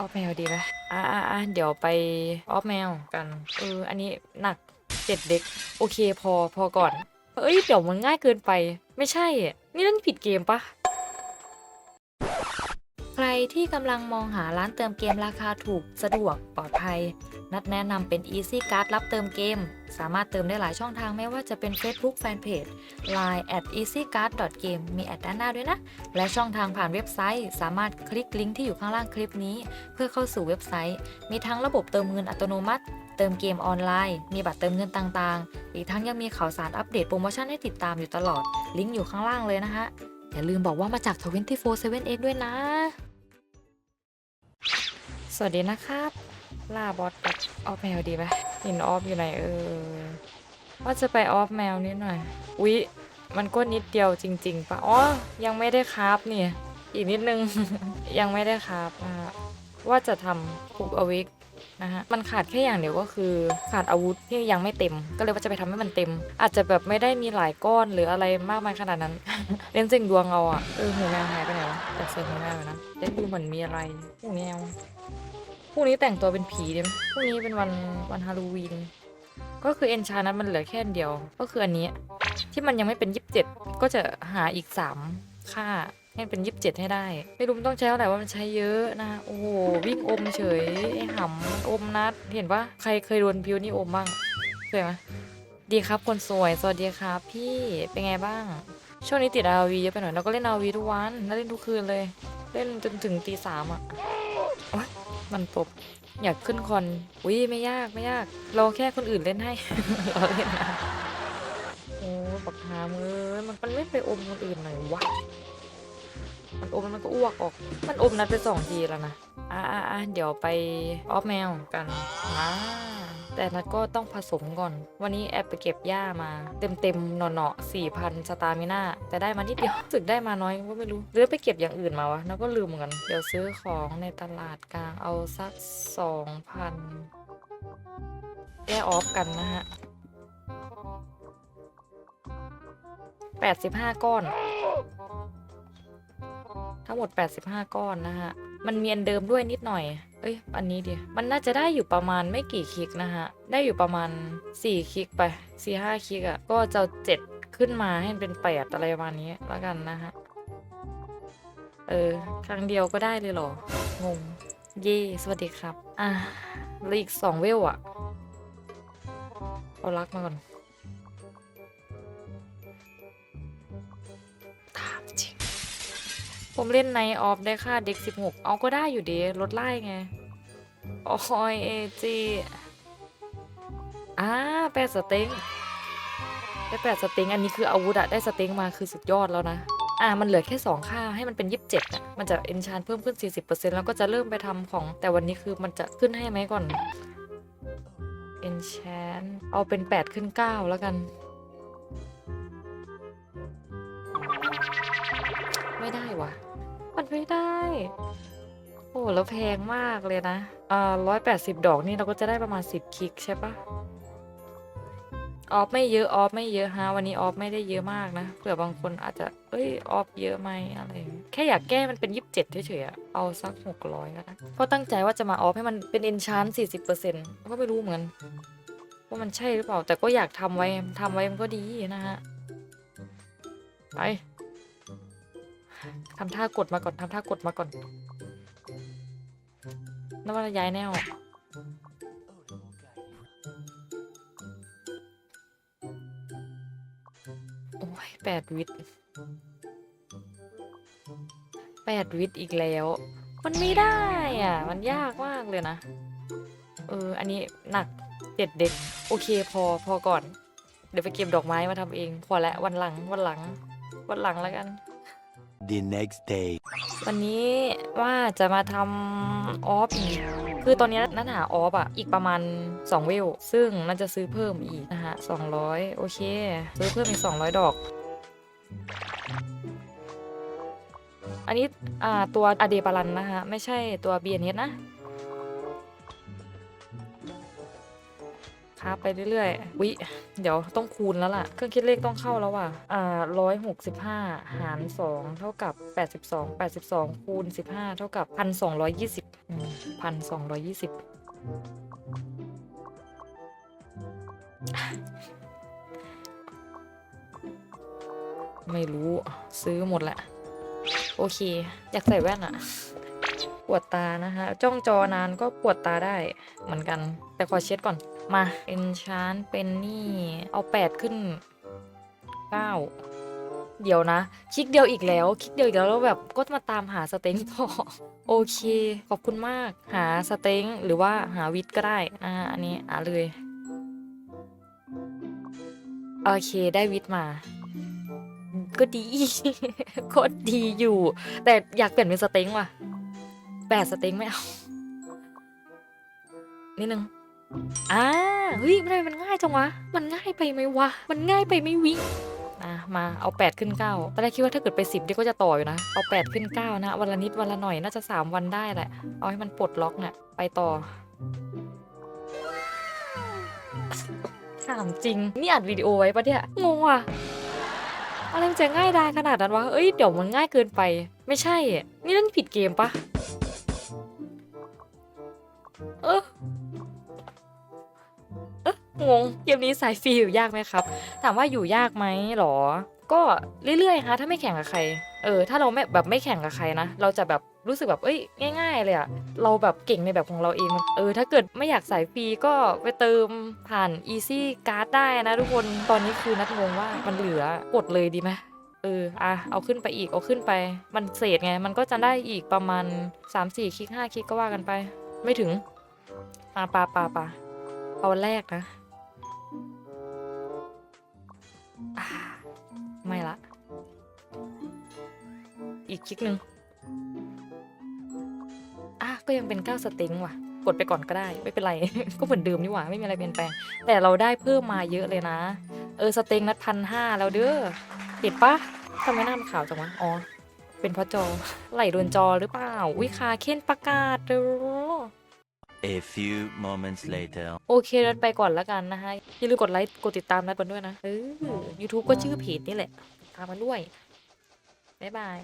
ออฟแมวดีไหมอ่าอ่าอ่าเดี๋ยวไปออฟแมวกัน เออ อันนี้หนักเจ็ดเด็ก โอเคพอพอก่อน เอ้ย เดี๋ยวมันง่ายเกินไป ไม่ใช่อะนี่เล่นผิดเกมปะ รที่กำลังมองหาร้านเติมเกมราคาถูกสะดวกปลอดภัย นัดแนะนำเป็น Easy Card รับเติมเกม สามารถเติมได้หลายช่องทางไม่ว่าจะเป็น Facebook Fanpage Line at easycard.game มีแอดด้านหน้าด้วยนะ และช่องทางผ่านเว็บไซต์ สามารถคลิกลิงก์ที่อยู่ข้างล่างคลิปนี้ เพื่อเข้าสู่เว็บไซต์ มีทั้งระบบเติมเงินอัตโนมัติ เติมเกมออนไลน์ มีบัตรเติมเงินต่างๆ อีกทั้งยังมีข่าวสารอัปเดตโปรโมชั่นให้ติดตามอยู่ตลอด ลิงก์อยู่ข้างล่างเลยนะฮะอย่าลืมบอกว่ามาจาก 24/7เองด้วยนะ วัสดีนะครับ ล่าบอสกับออฟแมวดีไหมเห็นออฟอยู่ไหนเออว่าจะไปออฟแมวนิดหน่อย อุ๊ย มันก็นิดเดียวจริง ๆปะอ๋อ ยังไม่ได้คราฟเนี่ย อีกนิดนึง ยังไม่ได้คราฟนะฮะว่าจะทำคุกอวิกนะฮะ มันขาดแค่อย่างเดียวก็คือขาดอาวุธที่ยังไม่เต็ม ก็เลยว่าจะไปทำให้มันเต็ม อาจจะแบบไม่ได้มีหลายก้อนหรืออะไรมากมายขนาดนั้น เล่นสิ่งดวงเอาอะเออหูแมวหายไปไหนวะแต่เซิร์ฟหูแมวนะเล่นดูเหมือนมีอะไรหูแมว พรุ่งนี้แต่งตัวเป็นผีดิมพรุ่งนี้เป็นวันวันฮาโลวีน ก็คือเอนชานั้นมันเหลือแค่อันเดียว ก็คืออันนี้ ที่มันยังไม่เป็นยีิบเจ็ดก็จะหาอีกสามค่าให้เป็นยีิบเจ็ดให้ได้ ไม่รู้ต้องใช้เท่าไหร่ว่ามันใช้เยอะนะ โอ้โห วิ่งอมเฉย ไอ้หำอมนัด เห็นปะใครเคยโดนพิวนี่อมบ้างเคยไหมดีครับคนสวย สวัสดีครับ พี่ เป็นไงบ้าง ช่วงนี้ติดอาวีเยอะไปหน่อยแล้วก็เล่นอาวีทุกวัน แล้วเล่นทุกคืนเลย เล่นจนถึงตีสามอะ มันปบอยากขึ้นคอนอุ้ยไม่ยากไม่ยากเราแค่คนอื่นเล่นให้เราเล่นนะโอ้ปากหามเอ้ยมันมันไม่ไปอมคนอื่นหน่อยวะมันอมแล้วมันก็อ้วกออก มันอมนัดไปสองทีแล้วนะอ่าอ่าอ่าเดี๋ยวไปออฟแมวกันอ่า แต่นัดก็ต้องผสมก่อน วันนี้แอบไปเก็บหญ้ามา เต็มเต็มๆหน่อเนาะสี่พันสตาร์มิน่าแต่ได้มานิดเดียวรู้สึกได้มาน้อยก็ไม่รู้หรือไปเก็บอย่างอื่นมาวะนัดก็ลืมเหมือนกันเดี๋ยวซื้อของในตลาดกลางเอาสักสองพันแก้ออฟกันนะฮะแปดสิบห้าก้อน ทั้งหมด 85 ก้อนนะฮะ มันเมีอันเดิมด้วยนิดหน่อย เอ้ย อันนี้ดิมันน่าจะได้อยู่ประมาณไม่กี่คลิกนะฮะ ได้อยู่ประมาณ 4 คลิกไป 4 5 คลิกอะ่ะ ก็จะเอา7ขึ้นมาให้เป็น8อะไรประมาณนี้แล้วกันนะฮะ เออ ครั้งเดียวก็ได้เลยเหรอ งง เย่สวัสดีครับ อะเหลืออีก2เวลอะเอาลักมาก่อน ผมเล่นในออฟได้ค่าเด็ก 16 เอาก็ได้อยู่ดีลดไล่ไงโอ้ยเอจีอ่าแปดสเต็งได้แปดสเต็งอันนี้คืออาวุธอะได้สเต็งมาคือสุดยอดแล้วนะ อ่ามันเหลือแค่ 2 ค่าให้มันเป็น 27อะมันจะเอนชานเพิ่มขึ้น 40%แล้วก็จะเริ่มไปทำของ แต่วันนี้คือมันจะขึ้นให้ไหมก่อนเอนชานเอาเป็น 8 ขึ้น 9 แล้วกัน ไม่ได้วะ มันไม่ได้ โอ้แล้วแพงมากเลยนะ อ่าร้อยแปดสิบดอกนี่เราก็จะได้ประมาณสิบคลิกใช่ปะออฟไม่เยอะออฟไม่เยอะฮะวันนี้ออฟไม่ได้เยอะมากนะเผื่อบางคนอาจจะเอ้ยออฟเยอะไหมอะไรแค่อยากแก้มันเป็นยี่สิบเจ็ดเฉยๆอเอาสักหกร้อยก็ได้เพราะตั้งใจว่าจะมาออฟให้มันเป็นเอนชานสี่สิบเปอร์เซ็นต์ก็ไม่รู้เหมือนกันว่ามันใช่หรือเปล่า แต่ก็อยากทำไว้ทำไว้มันก็ดีนะฮะไป ทำท่ากดมาก่อนทำท่ากดมาก่อนน้ำมันย้ายแนวโอ้ยแปดวิตแปดวิตอีกแล้ว มันไม่ได้อะ มันยากมากเลยนะ เออ อันนี้หนักเจ็ดเด็ก โอเคพอพอก่อน เดี๋ยวไปเก็บดอกไม้มาทำเอง พอแล้ววันหลังวันหลัง วันหลังแล้วกัน the next day. วันนี้ว่าจะมาทำออฟอีกคือตอนนี้นัดหาออฟอะ อีกประมาณ 2 เวล ซึ่งน่าจะซื้อเพิ่มอีกนะฮะ200 โอเค ซื้อเพิ่มอีก 200 ดอก อันนี้อ่าตัวอเดปารันนะฮะไม่ใช่ตัวเบียนเฮดนะ ครับไปเรื่อยๆ วิ เดี๋ยวต้องคูณแล้วล่ะ เครื่องคิดเลขต้องเข้าแล้วว่ะ อ่าร้อยหกสิบห้าหารสองเท่ากับแปดสิบสองแปดสิบสองคูณสิบห้าเท่ากับพันสองร้อยยี่สิบพันสองร้อยยี่สิบไม่รู้ซื้อหมดแหละ โอเค อยากใส่แว่นอะปวดตานะคะ จ้องจอนานก็ปวดตาได้เหมือนกัน แต่ขอเช็ดก่อน มาเป็นชานเป็นนี่ เอาแปดขึ้นเก้าเดี๋ยวนะ คลิกเดียวอีกแล้ว คลิกเดียวอีกแล้วแล้วแบบก็มาตามหาสเต็งต่อโอเค ขอบคุณมาก หาสเต็งหรือว่าหาวิทก็ได้นะฮะอันนี้อ่าเลยโอเคได้วิทมา ก็ดีโคตรดีอยู่ แต่อยากเปลี่ยนเป็นสเต็งว่ะแปดสเต็งไม่เอานิดนึง อ่าเฮ้ยทำไมมันง่ายจังวะ มันง่ายไปไหมวะ มันง่ายไปไหมวิอะมาเอาแปดขึ้นเก้าตอนแรกคิดว่าถ้าเกิดไปสิบนี่ก็จะต่ออยู่นะ เอาแปดขึ้นเก้านะ วันละนิดวันละหน่อยน่าจะสามวันได้แหละ เอาให้มันปลดล็อกเนี่ยไปต่อถามจริง นี่อัดวิดีโอไว้ปะเนี่ยงงว่ะอะไรมันจะง่ายได้ขนาดนั้นวะ เอ้ย เดี๋ยวมันง่ายเกินไป ไม่ใช่อะนี่นั่นผิดเกมปะ งงเกมนี้สายฟรีอยู่ยากไหมครับ ถามว่าอยู่ยากไหมหรอ ก็เรื่อยๆฮะถ้าไม่แข่งกับใคร เออ ถ้าเราไม่แบบไม่แข่งกับใครนะ เราจะแบบรู้สึกแบบเอ้ยง่าย ๆ เลยอะเราแบบเก่งในแบบของเราเอง เออ ถ้าเกิดไม่อยากสายฟรีก็ไปเติมผ่าน Easy Card ได้นะทุกคน ตอนนี้คือนัดงงว่ามันเหลือกดเลยดีไหมเออ อะ เอาขึ้นไปอีก เอาขึ้นไป มันเศษไง มันก็จะได้อีกประมาณ 3 4 คลิก 5 คลิกก็ว่ากันไป ไม่ถึงปาปาปาปาเอาแรกนะ อ่าไม่ละ อีกคลิกหนึ่งอะก็ยังเป็น9สเต็งว่ะ กดไปก่อนก็ได้ ไม่เป็นไร ก็เหมือนเดิมนี่หว่า ไม่มีอะไรเปลี่ยนแปลง แต่เราได้เพิ่มมาเยอะเลยนะ เออ สเต็งนัดพันห้าแล้วเด้อเห็นปะทำไมหน้ามันขาวจังวะ อ๋อ เป็นเพราะจอ ไหลโดนจอหรือเปล่าวิคาเค้นประกาศเด้อ A few moments later. โอเคนัดไปก่อนแล้วกันนะคะอย่าลืมกดไลค์ กดติดตามนัดกันด้วยนะ เออ YouTube ก็ชื่อเพจนี่แหละ ตามมาด้วย บ๊ายบาย